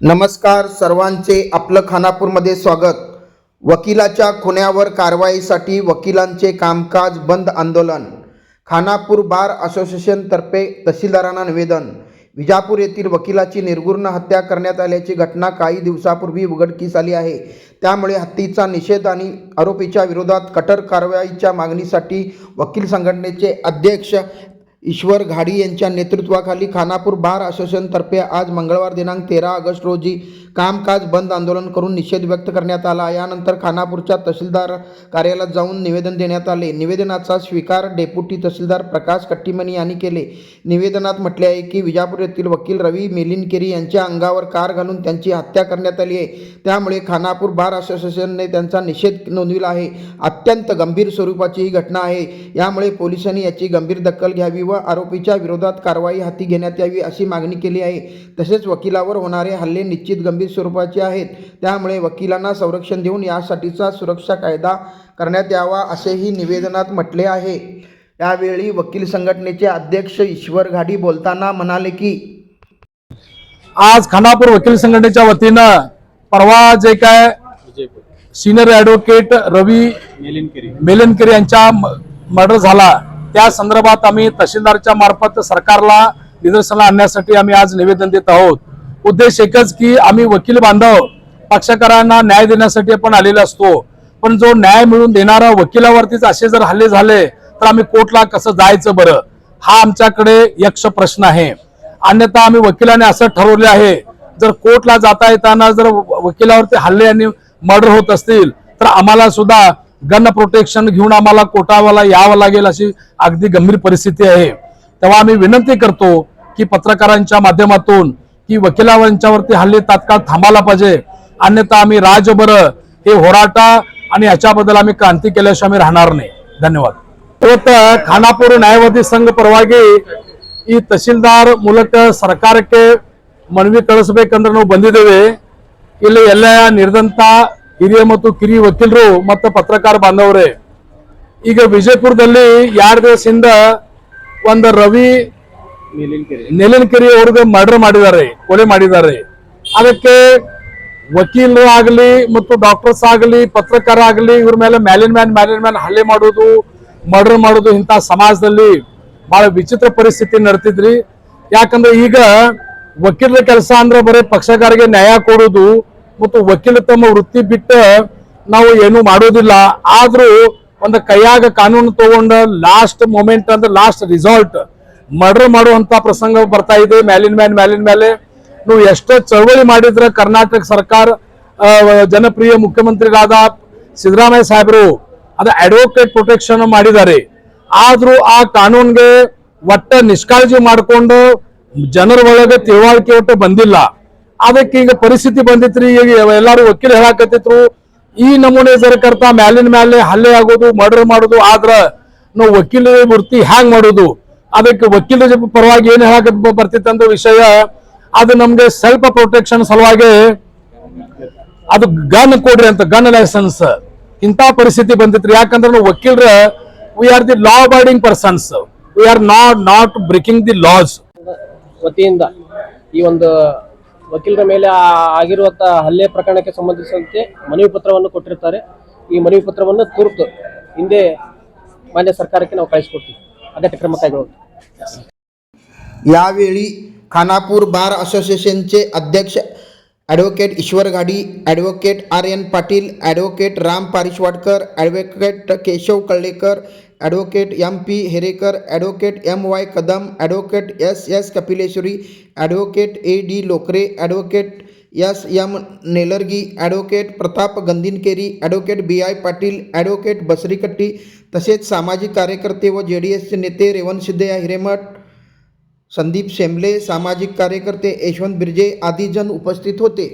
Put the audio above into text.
नमस्कार सर्वांचे आपलं खानापूरमध्ये स्वागत. वकिलाच्या खुन्यावर कारवाईसाठी वकिलांचे कामकाज बंद आंदोलन. खानापूर बार असोसिएशनतर्फे तहसीलदारांना निवेदन. विजापूर येथील वकिलाची निर्गुण हत्या करण्यात आल्याची घटना काही दिवसापूर्वी उघडकीस आली आहे. त्यामुळे हत्येचा निषेध आणि आरोपीच्या विरोधात कठोर कारवाईच्या मागणीसाठी वकील संघटनेचे अध्यक्ष ईश्वर घाडी यांच्या नेतृत्वाखाली खानापूर बार असोसिएशनतर्फे आज मंगळवार दिनांक तेरा ऑगस्ट रोजी कामकाज बंद आंदोलन करून निषेध व्यक्त करण्यात आला. यानंतर खानापूरच्या तहसीलदार कार्यालयात जाऊन निवेदन देण्यात आले. निवेदनाचा स्वीकार डेप्युटी तहसीलदार प्रकाश कट्टीमणी यांनी केले. निवेदनात म्हटले आहे की विजापूर येथील वकील रवी मिलिनकेरी यांच्या अंगावर कार घालून त्यांची हत्या करण्यात आली आहे. त्यामुळे खानापूर बार असोसिएशनने त्यांचा निषेध नोंदविला आहे. अत्यंत गंभीर स्वरूपाची ही घटना आहे. यामुळे पोलिसांनी याची गंभीर दखल घ्यावी व आरोपीच्या विरोधात कारवाई हाती घेण्यात यावी अशी मागणी केली आहे. तसेच वकिलावर होणारे हल्ले निश्चित गंभीर स्वरूपाचे आहेत. त्यामुळे वकिलांना संरक्षण देऊन यासाठीचा सुरक्षा कायदा करण्यात यावा असेही निवेदनात म्हटले आहे. यावेळी वकील संघटनेचे अध्यक्ष ईश्वर घाडी बोलताना म्हणाले की आज खानापूर वकील संघटनेच्या वतीनं परवा जे काय सिनियर ॲडव्होकेट रवी मेलनकरी यांच्या मर्डर झाला. त्या संदर्भात आम्ही तहसीलदारच्या मार्फत सरकारला निदर्शनाला आणण्यासाठी आम्ही आज निवेदन देत आहोत. उद्देश एकच की आम्ही वकील बांधव पक्षकारांना न्याय देण्यासाठी आपण आलेलो असतो. पण जो न्याय मिळून देणारा वकिलावरतीच असे जर हल्ले झाले तर आम्ही कोर्टला कसं जायचं बरं? हा आमच्याकडे यक्ष प्रश्न आहे. अन्यथा आम्ही वकिलाने असं ठरवले आहे जर कोर्टला जाता येताना जर वकिलावरती हल्ले आणि मर्डर होत असतील तर आम्हाला सुद्धा गन प्रोटेक्शन घेऊन आम्हाला कोर्टावाला यावं लागेल अशी अगदी गंभीर परिस्थिती आहे तेव्हा आम्ही विनंती करतो की पत्रकारांच्या माध्यमातून की वकिलांच्यावरती हल्ले तात्काळ थांबायला पाहिजे अन्यथा आम्ही राजभर हे होराटा आणि याच्याबद्दल आम्ही क्रांती केल्याशिवाय आम्ही राहणार नाही धन्यवाद ಇವತ್ತ ಖಾನಾಪುರ ನ್ಯಾಯವಾದಿ ಸಂಘ ಪರವಾಗಿ ಈ ತಹಶೀಲ್ದಾರ್ ಮೂಲಕ ಸರ್ಕಾರಕ್ಕೆ ಮನವಿ ಕಳಿಸ್ಬೇಕಂದ್ರೆ ನಾವು ಬಂದಿದ್ದೇವೆ ಇಲ್ಲಿ ಎಲ್ಲ ನಿರ್ದಂತ ಹಿರಿಯ ಮತ್ತು ಕಿರಿಯ ವಕೀಲರು ಮತ್ತು ಪತ್ರಕಾರ ಬಾಂಧವರೇ, ಈಗ ವಿಜಯಪುರದಲ್ಲಿ ಎರಡು ದಿವಸದಿಂದ ಒಂದು ರವಿ ನೆಲಿನಕೆರೆ ಅವ್ರಿಗೆ ಮರ್ಡರ್ ಮಾಡಿದ್ದಾರೆ, ಕೊಲೆ ಮಾಡಿದ್ದಾರೆ. ಅದಕ್ಕೆ ವಕೀಲರು ಆಗಲಿ ಮತ್ತು ಡಾಕ್ಟರ್ಸ್ ಆಗಲಿ, ಪತ್ರಕಾರ ಆಗಲಿ, ಇವ್ರ ಮೇಲೆ ಮ್ಯಾಲಿನ ಮ್ಯಾನ್ ಮ್ಯಾಲಿನ ಮ್ಯಾನ್ ಹಲ್ಲೆ ಮಾಡೋದು ಮರ್ಡರ್ ಮಾಡೋದು ಇಂಥ ಸಮಾಜದಲ್ಲಿ ಬಹಳ ವಿಚಿತ್ರ ಪರಿಸ್ಥಿತಿ ನಡೆತಿದ್ರಿ. ಯಾಕಂದ್ರೆ ಈಗ ವಕೀಲರ ಕೆಲಸ ಅಂದ್ರೆ ಬರೀ ಪಕ್ಷಕಾರಿಗೆ ನ್ಯಾಯ ಕೊಡೋದು ಮತ್ತು ವಕೀಲ ತಮ್ಮ ವೃತ್ತಿ ಬಿಟ್ಟು ನಾವು ಏನು ಮಾಡೋದಿಲ್ಲ. ಆದರೂ ಒಂದು ಕೈಯಾಗ ಕಾನೂನು ತಗೊಂಡ ಲಾಸ್ಟ್ ಮೊಮೆಂಟ್ ಅಂದ್ರೆ ಲಾಸ್ಟ್ ರಿಸಾಲ್ಟ್ ಮರ್ಡರ್ ಮಾಡುವಂತ ಪ್ರಸಂಗ ಬರ್ತಾ ಇದೆ. ಮ್ಯಾಲಿನ ಮ್ಯಾನ್ ಮ್ಯಾಲಿನ ಮೇಲೆ ನೀವು ಎಷ್ಟೇ ಚಳವಳಿ ಮಾಡಿದ್ರೆ ಕರ್ನಾಟಕ ಸರ್ಕಾರ ಜನಪ್ರಿಯ ಮುಖ್ಯಮಂತ್ರಿಗಳಾದ ಸಿದ್ದರಾಮಯ್ಯ ಸಾಹೇಬರು ಅದ ಅಡ್ವೊಕೇಟ್ ಪ್ರೊಟೆಕ್ಷನ್ ಮಾಡಿದ್ದಾರೆ. ಆದ್ರೂ ಆ ಕಾನೂನ್ಗೆ ಒಟ್ಟ ನಿಷ್ಕಾಳಜಿ ಮಾಡಿಕೊಂಡು ಜನರ ಒಳಗೆ ತಿಳುವಳಿಕೆ ಒಟ್ಟು ಬಂದಿಲ್ಲ. ಅದಕ್ಕೆ ಈಗ ಪರಿಸ್ಥಿತಿ ಬಂದಿತ್ರಿ, ಈಗ ಎಲ್ಲಾರು ವಕೀಲ ಹೇಳಾಕತ್ತಿದ್ರು. ಈ ನಮೂನೆ ಸರ್ಕಾರ ಮ್ಯಾಲಿನ ಮ್ಯಾಲೆ ಹಲ್ಲೆ ಆಗೋದು ಮರ್ಡರ್ ಮಾಡೋದು, ಆದ್ರ ನಾವು ವಕೀಲ ವೃತ್ತಿ ಹ್ಯಾಂಗ್ ಮಾಡೋದು? ಅದಕ್ಕೆ ವಕೀಲರ ಪರವಾಗಿ ಏನ್ ಹೇಳಕ್ ಬರ್ತಿತ್ತಂತ ವಿಷಯ, ಅದು ನಮ್ಗೆ ಸೆಲ್ಫ್ ಪ್ರೊಟೆಕ್ಷನ್ ಸಲುವಾಗಿ ಅದು ಗನ್ ಕೊಡ್ರಿ ಅಂತ ಗನ್ ಲೈಸೆನ್ಸ್ ಇಂಥ ಪರಿಸ್ಥಿತಿ ಬಂದಿತ್ರಿ. ಯಾಕಂದ್ರೆ ನಾವು ವಕೀಲರ we are the law abiding persons we are not not breaking the laws ವತಿಯಿಂದ ಈ ಒಂದು ವಕೀಲರ ಮೇಲೆ ಆ- ಆಗಿರುವಂತ ಹಲ್ಲೆ ಪ್ರಕರಣಕ್ಕೆ ಸಂಬಂಧಿಸಿದಂತೆ ಮನವಿ ಪತ್ರವನ್ನು ಕೊಟ್ಟಿರ್ತಾರೆ ಈ ಮನವಿ ಪತ್ರವನ್ನು ತುರ್ತು ಹಿಂದೆ ಮಾನ್ಯ ಸರ್ಕಾರಕ್ಕೆ ನಾವು ಕಳಿಸ್ಕೊಡ್ತೀವಿ ಅಗತ್ಯ ಕ್ರಮ ಕೈಗೊಳ್ಳುತ್ತೆ यावेळी खानापूर बार असोसिएशनचे अध्यक्ष advocate Ishwar Ghadi advocate R N Patil advocate Ram Parishwadkar advocate Keshav Kalalekar advocate M P Herekar advocate M Y Kadam advocate S S Kapileshwari advocate A D Lokare advocate S M Nelargi advocate Pratap Gandinkeri advocate B I Patil advocate Basarikatti तसेच सामाजिक कार्यकर्ते व जे D एसचे नेते रेवण सिद्धया हिरेमठ संदीप शेंबले सामाजिक कार्यकर्ते यशवंत बिर्जे आदी जण उपस्थित होते.